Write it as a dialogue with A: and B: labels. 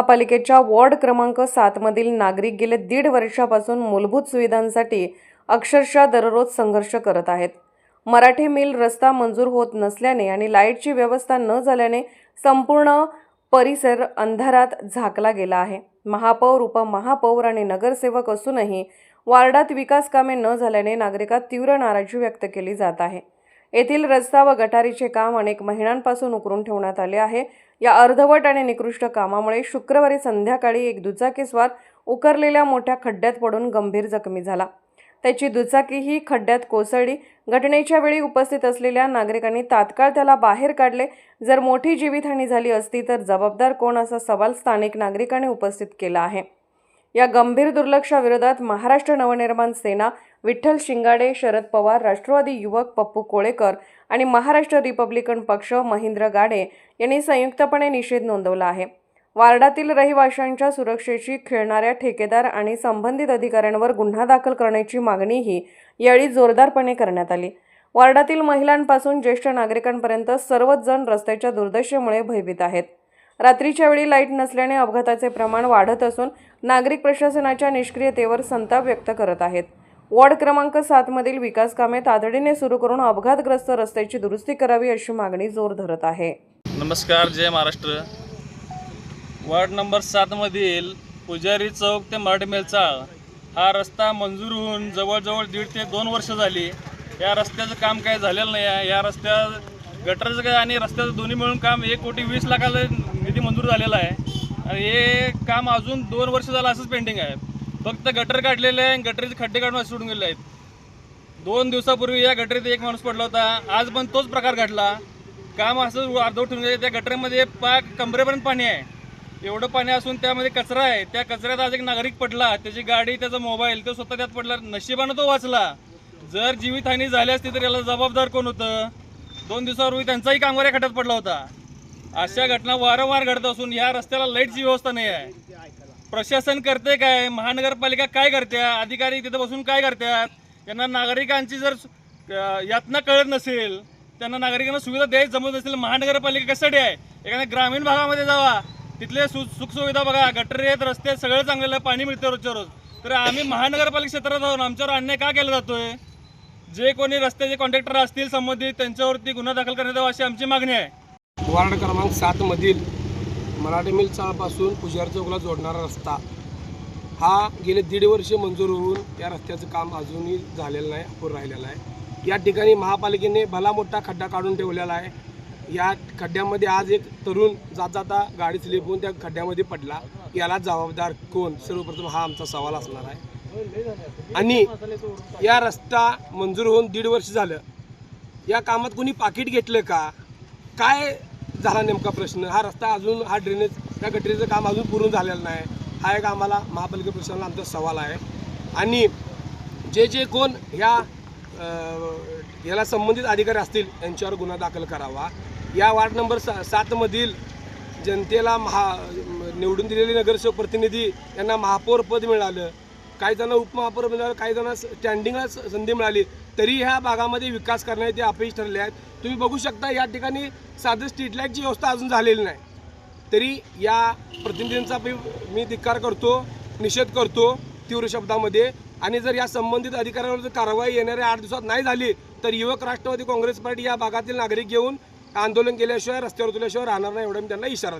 A: महापालिकेच्या वॉर्ड क्रमांक सातमधील नागरिक गेले दीड वर्षापासून मूलभूत सुविधांसाठी अक्षरशः दररोज संघर्ष करत आहेत. मराठी मिल रस्ता मंजूर होत नसल्याने आणि लाईटची व्यवस्था न झाल्याने संपूर्ण परिसर अंधारात झाकला गेला आहे. महापौर उपमहापौर आणि नगरसेवक असूनही वार्डात विकास कामे न झाल्याने नागरिकात तीव्र नाराजी व्यक्त केली जात आहे. येथील रस्ता व गटारीचे काम अनेक महिन्यांपासून उकरून ठेवण्यात आले आहे. या अर्धवट आणि निकृष्ट कामामुळे शुक्रवारी संध्याकाळी एक दुचाकीस्वार उकरलेल्या मोठ्या खड्ड्यात पडून गंभीर जखमी झाला. त्याची दुचाकीही खड्ड्यात कोसळली. घटनेच्या वेळी उपस्थित असलेल्या नागरिकांनी तात्काळ त्याला बाहेर काढले. जर मोठी जीवितहानी झाली असती तर जबाबदार कोण असा सवाल स्थानिक नागरिकांनी उपस्थित केला आहे. या गंभीर दुर्लक्षाविरोधात महाराष्ट्र नवनिर्माण सेना विठ्ठल शिंगाडे शरद पवार राष्ट्रवादी युवक पप्पू कोळेकर आणि महाराष्ट्र रिपब्लिकन पक्ष महेंद्र गाडे यांनी संयुक्तपणे निषेध नोंदवला आहे. वार्डातील रहिवाशांच्या सुरक्षेशी खेळणाऱ्या ठेकेदार आणि संबंधित अधिकाऱ्यांवर गुन्हा दाखल करण्याची मागणीही यावेळी जोरदारपणे करण्यात आली. वार्डातील महिलांपासून ज्येष्ठ नागरिकांपर्यंत सर्वच जण रस्त्याच्या दुर्दशेमुळे भयभीत आहेत. रात्रीच्या वेळी लाइट नसल्याने अपघाताचे प्रमाण वाढत असून नागरिक प्रशासनाच्या निष्क्रियतेवर संताप व्यक्त करत आहेत. वॉर्ड क्रमांक सातमधील विकास कामे तातडीने सुरू करून अपघातग्रस्त रस्त्याची दुरुस्ती करावी अशी मागणी जोर धरत आहे.
B: नमस्कार जय महाराष्ट्र. वार्ड नंबर सातमधील पुजारी चौक ते मराठी हा रस्ता मंजूर होऊन जवळजवळ दीड ते दोन वर्ष झाली. या रस्त्याचं काम काय झालेलं नाही आहे. या रस्त्या गटरचं काय आणि रस्त्याचं दोन्ही मिळून काम एक कोटी वीस लाखाला निधी मंजूर झालेला आहे. आणि हे काम अजून दोन वर्ष झालं असंच पेंडिंग आहे. फक्त गटर काढलेले आहे गटरीचे खड्डे काढून सोडून गेले आहेत. दोन दिवसापूर्वी या गटरीत एक माणूस पडला होता. आज पण तोच प्रकार घडला. काम असं अर्धवट ठेवून गेले. त्या गटरीमध्ये पा कमरेपर्यंत पाणी आहे. एवढं पाणी असून त्यामध्ये कचरा आहे. त्या कचऱ्यात आज एक नागरिक पडला. त्याची गाडी त्याचा मोबाईल तो स्वतः त्यात पडला. नशिबानं तो वाचला. जर जीवितहानी झाली असती तर याला जबाबदार कोण होतं? दोन दिवसापूर्वी त्यांचाही कामगार या खड्ड्यात पडला होता. अशा घटना वारंवार घडत असून या रस्त्याला लाईटची व्यवस्था नाही आहे. प्रशासन करते काय? महानगरपालिका काय करते अधिकारी तिथं बसून काय करतात यांना नागरिकांची जर यातना कळत नसेल त्यांना नागरिकांना सुविधा द्यायची जमत नसेल महानगरपालिका कशासाठी आहे? एखाद्या ग्रामीण भागामध्ये जावा. तिथले सु सुखसुविधा बघा. गटर आहेत रस्ते सगळं चांगलेलं आहे पाणी मिळतं रोजच्या रोज. तर आम्ही महानगरपालिका क्षेत्रात जाऊन आमच्यावर अन्याय का केला जातोय? जे कोणी रस्त्याचे कॉन्ट्रॅक्टर असतील संबंधित त्यांच्यावरती गुन्हा दाखल करण्यात यावा अशी आमची मागणी आहे.
C: वार्ड क्रमांक सातमधील मराठी मिल चाळापासून पुजारी चौकला जोडणारा रस्ता. हा गेले दीड वर्ष मंजूर होऊन या रस्त्याचं काम अजूनही झालेलं नाही अपूर राहिलेलं आहे. या ठिकाणी महापालिकेने भला मोठा खड्डा काढून ठेवलेला आहे. या खड्ड्यामध्ये आज एक तरुण जात जाता गाडी स्लिप होऊन त्या खड्ड्यामध्ये पडला. याला जबाबदार कोण? सर्वप्रथम हा आमचा सवाल असणार आहे. आणि या रस्ता मंजूर होऊन दीड वर्ष झालं. या कामात कोणी पाकिट घेतलं का? काय झाला नेमका प्रश्न. हा रस्ता अजून हा ड्रेनेज त्या गटरीचं काम अजून पूर्ण झालेलं नाही. हा एक आम्हाला महापालिका प्रशासनाला आमचा सवाल आहे. आणि जे जे कोण ह्या याला संबंधित अधिकारी असतील यांच्यावर गुन्हा दाखल करावा. या वार्ड नंबर सा सातमधील जनतेला महा निवडून दिलेले नगरसेवक प्रतिनिधी यांना महापौर पद मिळालं. काही जण उपमहापौर मिळालं काही जण स्टँडिंगला संधी मिळाली तरी ह्या भागामध्ये विकास करण्याचे अपयश ठरले आहेत. तुम्ही बघू शकता या ठिकाणी साधं स्ट्रीट लाईटची व्यवस्था अजून झालेली नाही. तरी या प्रतिनिधींचा मी मी धिक्कार करतो निषेध करतो तीव्र शब्दामध्ये. आणि जर या संबंधित अधिकाऱ्यांवर जर कारवाई येणाऱ्या आठ दिवसात नाही झाली तर युवक राष्ट्रवादी काँग्रेस पार्टी या भागातील नागरिक घेऊन आंदोलन केल्याशिवाय रस्त्यावर उतरल्याशिवाय राहणार नाही एवढा मी त्यांना इशारा दिला